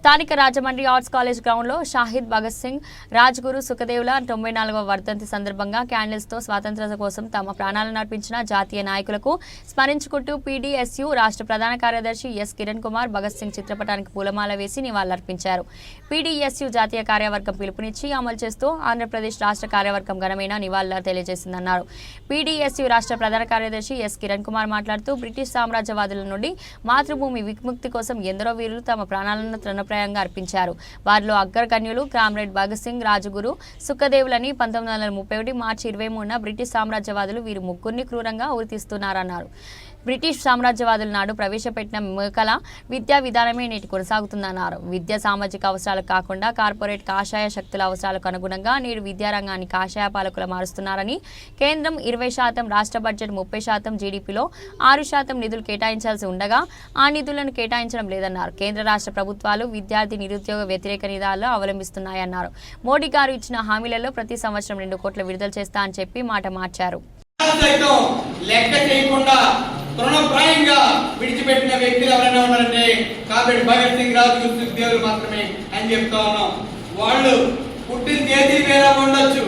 స్థానిక Rajahmundry arts college గ్రౌండ్లో షాహిద్ భగత్ సింగ్ రాజ్గురు సుఖదేవుల తొంభై నాలుగవ వర్ధంతి సందర్భంగా క్యాండిల్స్తో స్వాతంత్ర్యత కోసం తమ ప్రాణాలను అర్పించిన జాతీయ నాయకులకు స్మరించుకుంటూ పీడీఎస్యు రాష్ట్ర ప్రధాన కార్యదర్శి ఎస్ కిరణ్ కుమార్ భగత్ సింగ్ చిత్రపటానికి పూలమాల వేసి నివాళులర్పించారు. పీడీఎస్యు జాతీయ కార్యవర్గం పిలుపునిచ్చి అమలు చేస్తూ ఆంధ్రప్రదేశ్ రాష్ట్ర కార్యవర్గం ఘనమైన నివాళులు తెలియజేసిందన్నారు. పీడీఎస్యు రాష్ట్ర ప్రధాన కార్యదర్శి ఎస్ కిరణ్ కుమార్ మాట్లాడుతూ బ్రిటిష్ సామ్రాజ్యవాదుల నుండి మాతృభూమి విముక్తి కోసం ఎందరో వీరులు తమ ప్రాణాలను తృణప్రాయంగా అర్పించారు. వారిలో అగ్రగణ్యులు కామ్రేడ్ భగత్ సింగ్ రాజగురు సుఖదేవులని పంతొమ్మిది వందల ముప్పై ఒకటి మార్చి ఇరవై మూడున బ్రిటిష్ సామ్రాజ్యవాదులు వీరు ముగ్గురిని క్రూరంగా ఉరితీస్తున్నారన్నారు. బ్రిటిష్ సామ్రాజ్యవాదుల నాడు ప్రవేశపెట్టిన మేకల విద్యా విధానమే నేటి కొనసాగుతుందన్నారు. విద్య సామాజిక అవసరాలు కాకుండా కార్పొరేట్ కాషాయ శక్తుల అవసరాలకు అనుగుణంగా నేడు విద్యారంగాన్ని కాషాయ పాలకులు మారుస్తున్నారని కేంద్రం ఇరవై శాతం రాష్ట్ర బడ్జెట్ ముప్పై శాతం జీడీపీలో ఆరు శాతం నిధులు కేటాయించాల్సి ఉండగా ఆ నిధులను కేటాయించడం లేదన్నారు. కేంద్ర రాష్ట్ర ప్రభుత్వాలు విద్యార్థి నిరుద్యోగ వ్యతిరేక నిధాలు అవలంబిస్తున్నాయన్నారు. మోడీ గారు ఇచ్చిన హామీలలో ప్రతి సంవత్సరం రెండు కోట్ల విడుదల చేస్తా అని చెప్పి మాట మార్చారు. లెక్క చేయకుండా తృణప్రాయంగా విడిచిపెట్టిన వ్యక్తులు ఎవరైనా ఉన్నారంటే కాబట్టి భగత్ సింగ్ రాజు సుఖదేవులు మాత్రమే అని చెప్తా ఉన్నాం. వాళ్ళు పుట్టిన తేదీ వేరే ఉండొచ్చు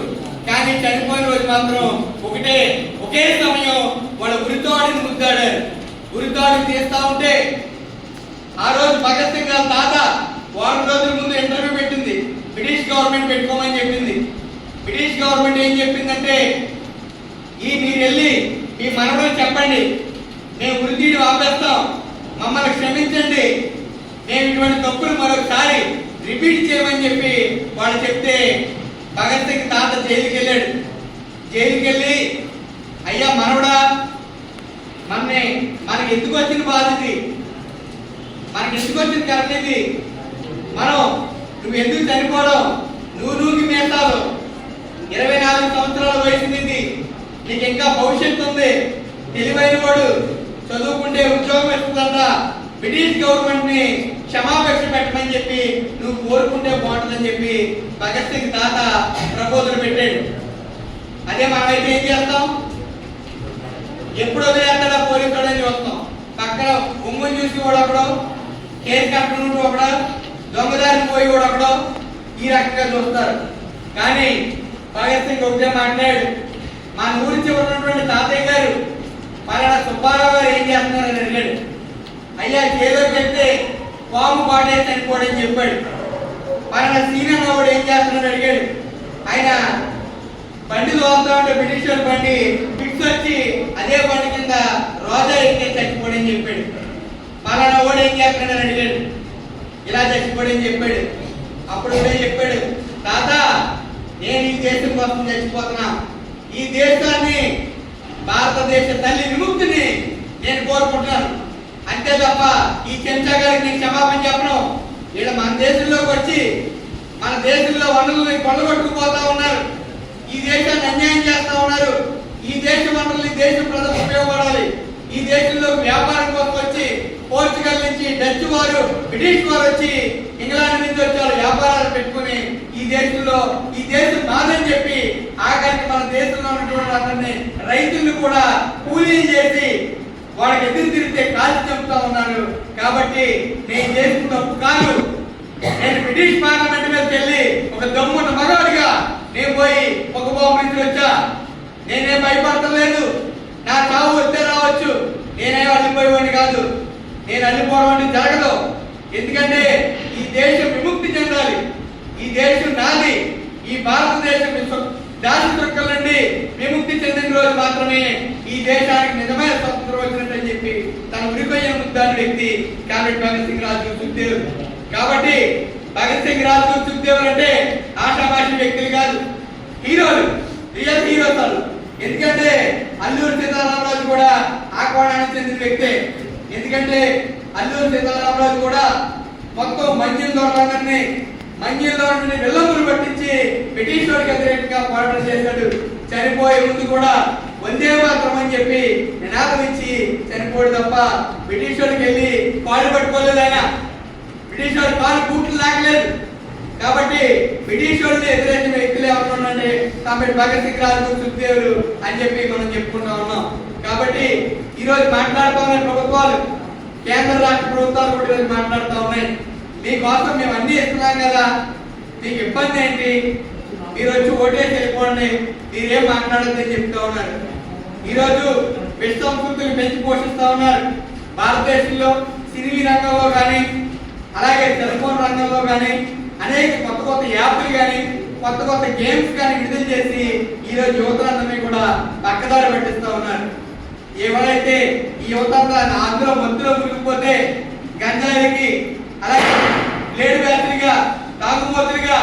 కానీ చనిపోయిన రోజు మాత్రం ఒకటే ఒకే సమయం వాళ్ళ ఉరితోడిని ముద్దాడారు. ఉరితాడిని తీస్తా ఉంటే ఆ రోజు భగత్ సింగ్ గారి తాత వారం రోజుల ముందు ఇంటర్వ్యూ పెట్టింది. బ్రిటిష్ గవర్నమెంట్ పెట్టుకోమని చెప్పింది. బ్రిటిష్ గవర్నమెంట్ ఏం చెప్పిందంటే ఈ మీరు వెళ్ళి మీ మనవడు చెప్పండి మేము వృద్ధిని ఆపేస్తాం మమ్మల్ని క్షమించండి. మేము ఇటువంటి తప్పులు మరొకసారి రిపీట్ చేయమని చెప్పి వాళ్ళు చెప్తే భగత్ సింగ్ తాత జైలుకి వెళ్ళాడు జైలుకి వెళ్ళి అయ్యా మనవడా మనని మనకి ఎందుకు వచ్చిన బాధ ఇది? మనకి ఎందుకు వచ్చింది కరెక్ట్ ఇది? మనం నువ్వు ఎందుకు చనిపోవడం? నువ్వు నూకి మేస్తావు. ఇరవై నాలుగు సంవత్సరాల వయసు నీకు ఇంకా భవిష్యత్తు ఉంది. తెలివైన వాడు చదువుకుంటే ఉద్యోగం ఇస్తుందా బ్రిటిష్ గవర్నమెంట్ని క్షమాపేక్ష పెట్టమని చెప్పి నువ్వు కోరుకుంటే బాగుంటుందని చెప్పి భగత్ సింగ్ తాత ప్రపోజల్ పెట్టాడు. అదే మనమైతే ఏం చేస్తాం? ఎప్పుడు వదిలేస్తాడా పోలీసుడని వస్తాం చూస్తాం. పక్కన ఉమ్మని చూసి కూడా ఒకడు కేసు కట్టడం ఒకడు దొంగదారిని పోయి కూడా ఒకడు ఈ రకంగా చూస్తారు. కానీ భగత్ సింగ్ ఒకటే మాట్లాడు మన ఊరి చివరి పలానా సుబ్బారావు గారు ఏం చేస్తున్నారని అడిగాడు అయ్యా ఏదో చెప్తే పాము పాటే చనిపోడని చెప్పాడు. పలానా సీనన్నవాడు ఏం చేస్తున్నాడు అడిగాడు. ఆయన బండి దోస్తా ఉంటే బ్రిటిష్ బండి ఫిక్స్ వచ్చి అదే బండి కింద రోజా ఎక్కే చచ్చిపోడని చెప్పాడు. పలానా వాడు ఏం చేస్తున్నాడని అడిగాడు. ఇలా చచ్చిపోడని చెప్పాడు. అప్పుడు కూడా చెప్పాడు? తాత నేను ఈ దేశం కోసం చచ్చిపోతున్నా. ఈ దేశాన్ని భారతదేశ తల్లి విముక్తిని నేను కోరుకుంటున్నాను. అంతే తప్ప ఈ చెంచా గారికి నేను క్షమాపణ చెప్పను. వీళ్ళ మన దేశంలోకి వచ్చి మన దేశంలో వనరులు కొల్లగొట్టుకుపోతా ఉన్నారు. ఈ దేశాన్ని అన్యాయం చేస్తా ఉన్నారు. ఈ దేశ వనరులు ఈ దేశం ప్రజలకు ఉపయోగపడాలి. ఈ దేశంలో వ్యాపారం కోసం వచ్చి పోర్చుగల్ నుంచి డచ్ వారు బ్రిటిష్ వారు వచ్చి ఇంగ్లాండ్ నుంచి వచ్చి వాళ్ళు వ్యాపారాలు పెట్టుకుని ఈ దేశంలో ఈ దేశం నాదని చెప్పి ఆఖరికి మన దేశంలో ఉన్నటువంటి అతన్ని రైతులు కూడా కూలీలు చేసి వాళ్ళకి ఎదురు తిరిగితే కాల్చి చెప్తా ఉన్నారు. కాబట్టి నేను చేసిన తప్పు కాదు నేను బ్రిటిష్ పార్లమెంట్ మీదకి వెళ్ళి ఒక దమ్మున్న మగవాడిగా నేను పోయి ఒక బాబు నుంచి వచ్చా. నేనేం భయపడతలేదు నా చావు వస్తే రావచ్చు. నేనే అల్లిపోయేవాడిని కాదు. నేను అల్లిపోవడం అంటే జరగదు. ఎందుకంటే ఈ దేశం విముక్తి చెందాలి. ఈ దేశం నాది. ఈ భారతదేశం దాని చుక్కల నుండి విముక్తి రోజు మాత్రమే ఈ దేశానికి నిజమైన స్వతంత్రం వచ్చినట్టు చెప్పి తన ఉరిపోయిన ముద్దాని వ్యక్తి కాబట్టి భగత్ సింగ్ రాజు సుఖదేవ్. కాబట్టి భగత్ సింగ్ రాజు సుఖదేవ్ అంటే ఆషామాషి వ్యక్తులు కాదు. హీరోలు రియల్ హీరోస్ వాళ్ళు. ఎందుకంటే అల్లూరు సీతారామరాజు కూడా ఆ కోణానికి చెందిన వ్యక్తే. ఎందుకంటే అల్లూరు సీతారామరాజు కూడా మొత్తం మంజిల్ దొరలందరినీ మంజిల్ దొరని వెల్లములు పట్టించి బ్రిటిష్ వాడికి వ్యతిరేకంగా పోరాటం చేశాడు. చనిపోయే ముందు కూడా వందే మాత్రం అని చెప్పి నినాదం ఇచ్చి చనిపోడు తప్ప బ్రిటిష్ వాళ్ళకి వెళ్ళి కాళ్ళు పట్టుకోలేదు ఆయన. బ్రిటిష్ వాళ్ళు కాలు బూట్లు లాగలేదు. కాబట్టి బ్రిటిష్ వాళ్ళని ఎదురైన వ్యక్తులు ఎవరున్నారంటే కాబట్టి భగత్ సింగ్ రాజు సుఖదేవులు అని చెప్పి మనం చెప్పుకుంటా ఉన్నాం. కాబట్టి ఈరోజు రోజు మాట్లాడుతూ ఉన్న ప్రభుత్వాలు కేంద్ర రాష్ట్ర ప్రభుత్వాలు కూడా ఈరోజు మాట్లాడుతూ ఉన్నాయి. మీకోసం మేము అన్ని ఇస్తున్నాం కదా. మీకు ఇబ్బంది ఏంటి? మీరు వచ్చి ఓటేసి వెళ్ళిపోండి. మీరేం మాట్లాడద్దని చెప్తా ఉన్నారు. ఈరోజు విష సంస్కృతిని పెంచి పోషిస్తా ఉన్నారు. భారతదేశంలో సినీ రంగంలో కానీ అలాగే టెలిఫోన్ రంగంలో కానీ అనేక కొత్త కొత్త యాప్లు కానీ కొత్త కొత్త గేమ్స్ కానీ విడుదల చేసి ఈరోజు యువతలందరినీ కూడా పక్కదారి పట్టిస్తూ ఉన్నారు. ఎవరైతే ఈ యువతంతా అందులో మధ్యలో మునిగిపోతే గంజాయికి అలాగే లేడు బ్యాటరీగా తాగుబోతులుగా